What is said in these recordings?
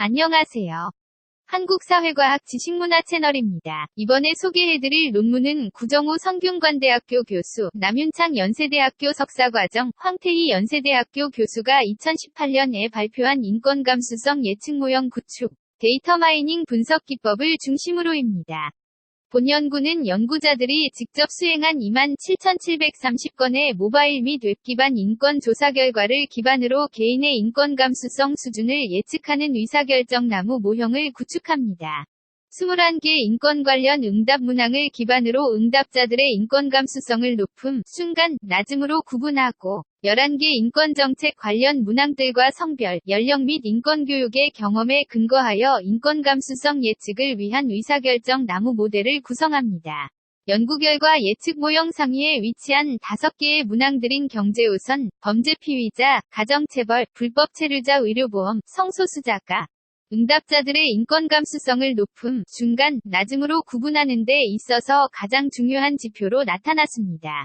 안녕하세요. 한국사회과학 지식문화 채널입니다. 이번에 소개해드릴 논문은 구정호 성균관대학교 교수, 남윤창 연세대학교 석사과정, 황태희 연세대학교 교수가 2018년에 발표한 인권감수성 예측 모형 구축, 데이터 마이닝 분석 기법을 중심으로입니다. 본 연구는 연구자들이 직접 수행한 27,730건의 모바일 및 웹 기반 인권 조사 결과를 기반으로 개인의 인권 감수성 수준을 예측하는 의사결정 나무 모형을 구축합니다. 21개 인권 관련 응답 문항을 기반으로 응답자들의 인권 감수성을 높음, 순간, 낮음으로 구분하고 11개 인권 정책 관련 문항들과 성별, 연령 및 인권 교육의 경험에 근거하여 인권 감수성 예측을 위한 의사결정 나무 모델을 구성합니다. 연구 결과 예측 모형 상위에 위치한 5개의 문항들인 경제우선, 범죄 피의자, 가정체벌, 불법 체류자 의료보험, 성소수자가 응답자들의 인권 감수성을 높음, 중간, 낮음으로 구분하는 데 있어서 가장 중요한 지표로 나타났습니다.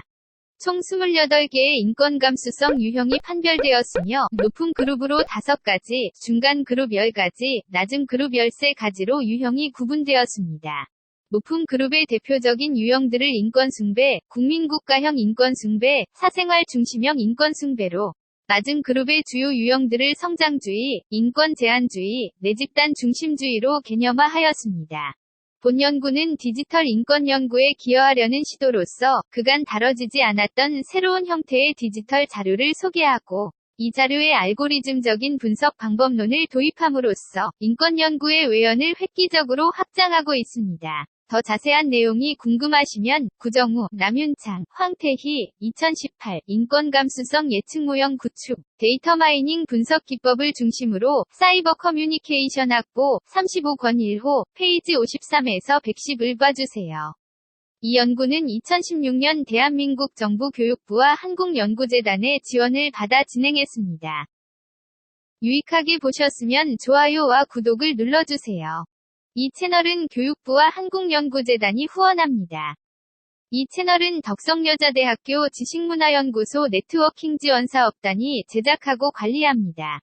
총 28개의 인권 감수성 유형이 판별되었으며 높은 그룹으로 5가지, 중간 그룹 10가지, 낮은 그룹 13가지로 유형이 구분되었습니다. 높은 그룹의 대표적인 유형들을 인권 숭배, 국민국가형 인권 숭배, 사생활 중심형 인권 숭배로 낮은 그룹의 주요 유형들을 성장주의, 인권 제한주의, 내집단 중심주의로 개념화하였습니다. 본 연구는 디지털 인권 연구에 기여하려는 시도로서 그간 다뤄지지 않았던 새로운 형태의 디지털 자료를 소개하고 이 자료의 알고리즘적인 분석 방법론을 도입함으로써 인권 연구의 외연을 획기적으로 확장하고 있습니다. 더 자세한 내용이 궁금하시면 구정우, 남윤창, 황태희, 2018 인권감수성 예측 모형 구축, 데이터 마이닝 분석 기법을 중심으로 사이버 커뮤니케이션 학부 35권 1호 페이지 53에서 110을 봐주세요. 이 연구는 2016년 대한민국 정부 교육부와 한국연구재단의 지원을 받아 진행했습니다. 유익하게 보셨으면 좋아요와 구독을 눌러주세요. 이 채널은 교육부와 한국연구재단이 후원합니다. 이 채널은 덕성여자대학교 지식문화연구소 네트워킹 지원사업단이 제작하고 관리합니다.